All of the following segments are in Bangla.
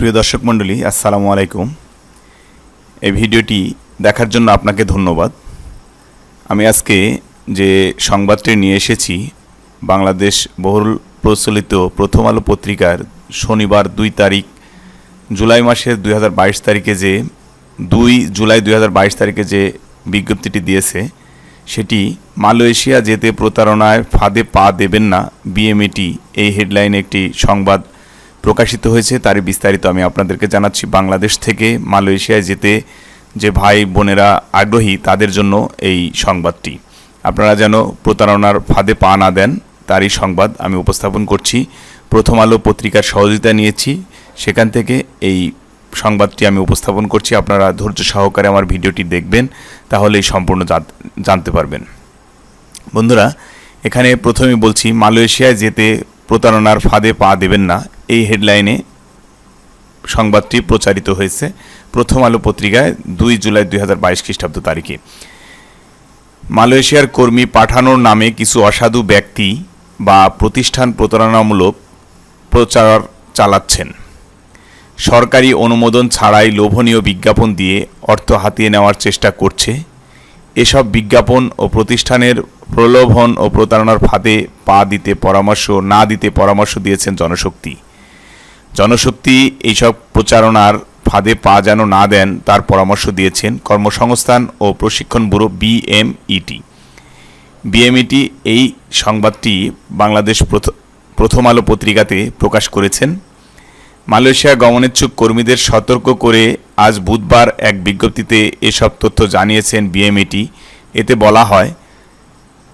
সুপ্রিয় দর্শক মণ্ডলী, আসসালামু আলাইকুম। এই ভিডিওটি দেখার জন্য আপনাকে ধন্যবাদ। আমি আজকে যে সংবাদটি নিয়ে এসেছি, বাংলাদেশ বহুল প্রচলিত প্রথম আলো পত্রিকার শনিবার দুই তারিখ জুলাই মাসের দুই হাজার বাইশ তারিখে যে, দুই জুলাই দুই হাজার বাইশ তারিখে যে বিজ্ঞপ্তিটি দিয়েছে, সেটি মালয়েশিয়া যেতে প্রতারণায় ফাঁদে পা দেবেন না বিএমএটি এই হেডলাইনে একটি সংবাদ প্রকাশিত হয়েছে, তারই বিস্তারিত আমি আপনাদেরকে জানাচ্ছি। বাংলাদেশ থেকে মালয়েশিয়ায় যেতে যে ভাই বোনেরা আগ্রহী, তাদের জন্য এই সংবাদটি। আপনারা যেন প্রতারণার ফাঁদে পা না দেন, তারই সংবাদ আমি উপস্থাপন করছি। প্রথম আলো পত্রিকার সহযোগিতা নিয়েছি, সেখান থেকে এই সংবাদটি আমি উপস্থাপন করছি। আপনারা ধৈর্য সহকারে আমার ভিডিওটি দেখবেন তাহলেই সম্পূর্ণ জানতে পারবেন। বন্ধুরা, এখানে প্রথমে বলছি, মালয়েশিয়ায় যেতে প্রতারণার ফাঁদে পা দেবেন না। এই হেডলাইনে সংবাদটি প্রচারিত হয়েছে প্রথম আলো পত্রিকায় দুই জুলাই দুই হাজার বাইশ খ্রিস্টাব্দ তারিখে। মালয়েশিয়ার কর্মী পাঠানোর নামে কিছু অসাধু ব্যক্তি বা প্রতিষ্ঠান প্রতারণামূলক প্রচার চালাচ্ছেন। সরকারি অনুমোদন ছাড়াই লোভনীয় বিজ্ঞাপন দিয়ে অর্থ হাতিয়ে নেওয়ার চেষ্টা করছে। এসব বিজ্ঞাপন ও প্রতিষ্ঠানের প্রলোভন ও প্রতারণার ফাঁদে পা দিতে পরামর্শ, না দিতে পরামর্শ দিয়েছেন জনশক্তি। জনশক্তি এইসব প্রচারণার ফাঁদে পা যেন না দেন, তার পরামর্শ দিয়েছেন কর্মসংস্থান ও প্রশিক্ষণ ব্যুরো বিএমইটি বিএমইটি এই সংবাদটি বাংলাদেশ প্রথ- প্রথম আলো পত্রিকাতে প্রকাশ করেছেন। মালয়েশিয়া গমনেচ্ছুক কর্মীদের সতর্ক করে আজ বুধবার এক বিজ্ঞপ্তিতে এসব তথ্য জানিয়েছেন বিএমইটি এতে বলা হয়,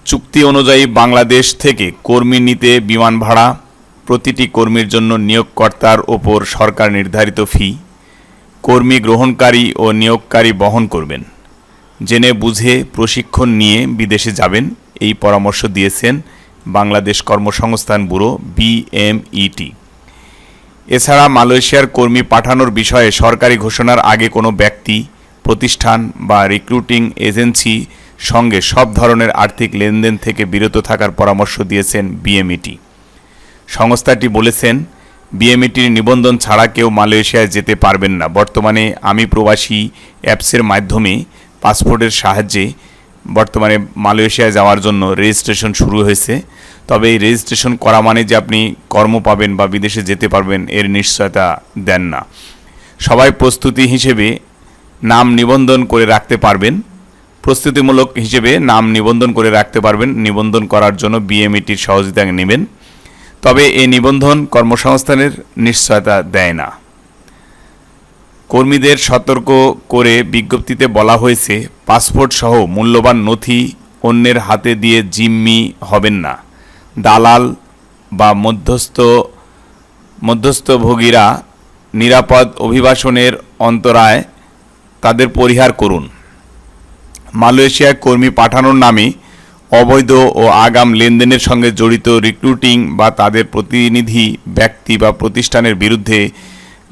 চুক্তি অনুযায়ী বাংলাদেশ থেকে কর্মী নিতে বিমান ভাড়া প্রতিটি কর্মীর জন্য নিয়োগকর্তার ওপর সরকার নির্ধারিত ফি। কর্মী গ্রহণকারী ও নিয়োগকারী বহন করবেন। জেনে বুঝে প্রশিক্ষণ নিয়ে বিদেশে যাবেন, এই পরামর্শ দিয়েছেন বাংলাদেশ কর্মসংস্থান ব্যুরো বিএমইটি এছাড়া মালয়েশিয়ার কর্মী পাঠানোর বিষয়ে সরকারি ঘোষণার আগে কোনো ব্যক্তি, প্রতিষ্ঠান বা রিক্রুটিং এজেন্সি সঙ্গে সব ধরনের আর্থিক লেনদেন থেকে বিরত থাকার পরামর্শ দিয়েছেন বিএমইটি সংস্থাটি বলেছেন, বিএমইটির নিবন্ধন ছাড়া কেউ মালয়েশিয়ায় যেতে পারবেন না। বর্তমানে আমি প্রবাসী অ্যাপসের মাধ্যমে পাসপোর্টের সাহায্যে বর্তমানে মালয়েশিয়ায় যাওয়ার জন্য রেজিস্ট্রেশন শুরু হয়েছে। তবে এই রেজিস্ট্রেশন করা মানে যে আপনি কর্ম পাবেন বা বিদেশে যেতে পারবেন এর নিশ্চয়তা দেন না। সবাই প্রস্তুতি হিসেবে নাম নিবন্ধন করে রাখতে পারবেন। প্রস্তুতিমূলক হিসেবে নাম নিবন্ধন করে রাখতে পারবেন। নিবন্ধন করার জন্য বিএমইটির সহযোগিতা নেবেন। তবে এ নিবন্ধন কর্মসংস্থানের নিশ্চয়তা দেয় না। কর্মীদের সতর্ক করে বিজ্ঞপ্তিতে বলা হয়েছে, পাসপোর্ট সহ মূল্যবান নথি অন্যের হাতে দিয়ে জিম্মি হবেন না। দালাল বা মধ্যস্থ, মধ্যস্থভোগীরা নিরাপদ অভিবাসনের অন্তরায় তাদের পরিহার করুন। মালয়েশিয়ায় কর্মী পাঠানোর নামে অবৈধ ও আগাম লেনদেনের সঙ্গে জড়িত রিক্রুটিং বা তাদের প্রতিনিধি ব্যক্তি বা প্রতিষ্ঠানের বিরুদ্ধে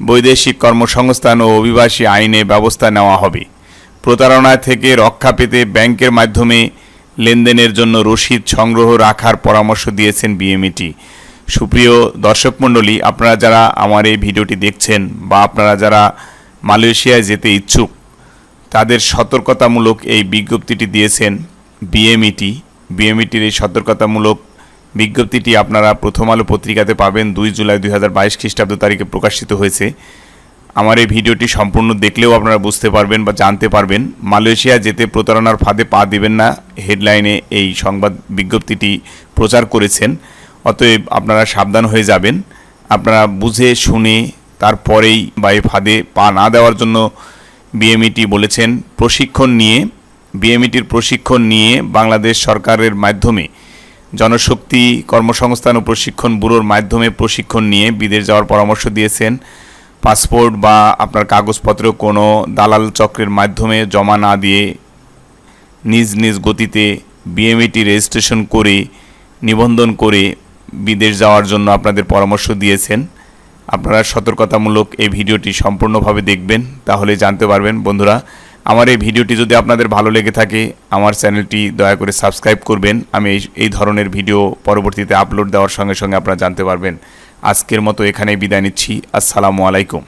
বৈদেশিক কর্মসংস্থান ও অভিবাসী আইনে ব্যবস্থা নেওয়া হবে। প্রতারণা থেকে রক্ষা পেতে ব্যাংকের মাধ্যমে লেনদেনের জন্য রসিদ সংগ্রহ রাখার পরামর্শ দিয়েছেন বিএমইটি। সুপ্রিয় দর্শক মণ্ডলী, আপনারা যারা আমার এই ভিডিওটি দেখছেন বা আপনারা যারা মালয়েশিয়ায় যেতে ইচ্ছুক, তাদের সতর্কতামূলক এই বিজ্ঞপ্তিটি দিয়েছেন বিএমইটি। বিএমইটির এই সতর্কতামূলক বিজ্ঞপ্তিটি আপনারা প্রথম আলো পত্রিকাতে পাবেন দুই জুলাই দুই হাজার বাইশ খ্রিস্টাব্দ তারিখে প্রকাশিত হয়েছে। আমার এই ভিডিওটি সম্পূর্ণ দেখলেও আপনারা বুঝতে পারবেন বা জানতে পারবেন। মালয়েশিয়া যেতে প্রতারণার ফাঁদে পা দিবেন না, হেডলাইনে এই সংবাদ বিজ্ঞপ্তিটি প্রচার করেছেন। অতএব আপনারা সাবধান হয়ে যাবেন। আপনারা বুঝে, শুনে, তারপরেই বা এই ফাঁদে পা না দেওয়ার জন্য বিএমইটি বলেছেন, প্রশিক্ষণ নিয়ে বিএমইটির প্রশিক্ষণ নিয়ে বাংলাদেশ সরকারের মাধ্যমে জনশক্তি কর্মসংস্থান ও প্রশিক্ষণ ব্যুরোর মাধ্যমে প্রশিক্ষণ নিয়ে বিদেশ যাওয়ার পরামর্শ দিয়েছেন। পাসপোর্ট বা আপনার কাগজপত্র কোনো দালাল চক্রের মাধ্যমে জমা না দিয়ে নিজ নিজ গতিতে বিএমইটি রেজিস্ট্রেশন করে, নিবন্ধন করে বিদেশ যাওয়ার জন্য আপনাদের পরামর্শ দিয়েছেন। আপনারা সতর্কতামূলক এই ভিডিওটি সম্পূর্ণভাবে দেখবেন, তাহলে জানতে পারবেন। বন্ধুরা আমার এই ভিডিওটি যদি আপনাদের ভালো লেগে থাকে, আমার চ্যানেলটি দয়া করে সাবস্ক্রাইব করবেন। আমি এই ধরনের ভিডিও পরবর্তীতে আপলোড দেওয়ার সঙ্গে সঙ্গে আপনারা জানতে পারবেন। আজকের মতো এখানেই বিদায় নিচ্ছি। আসসালামু আলাইকুম।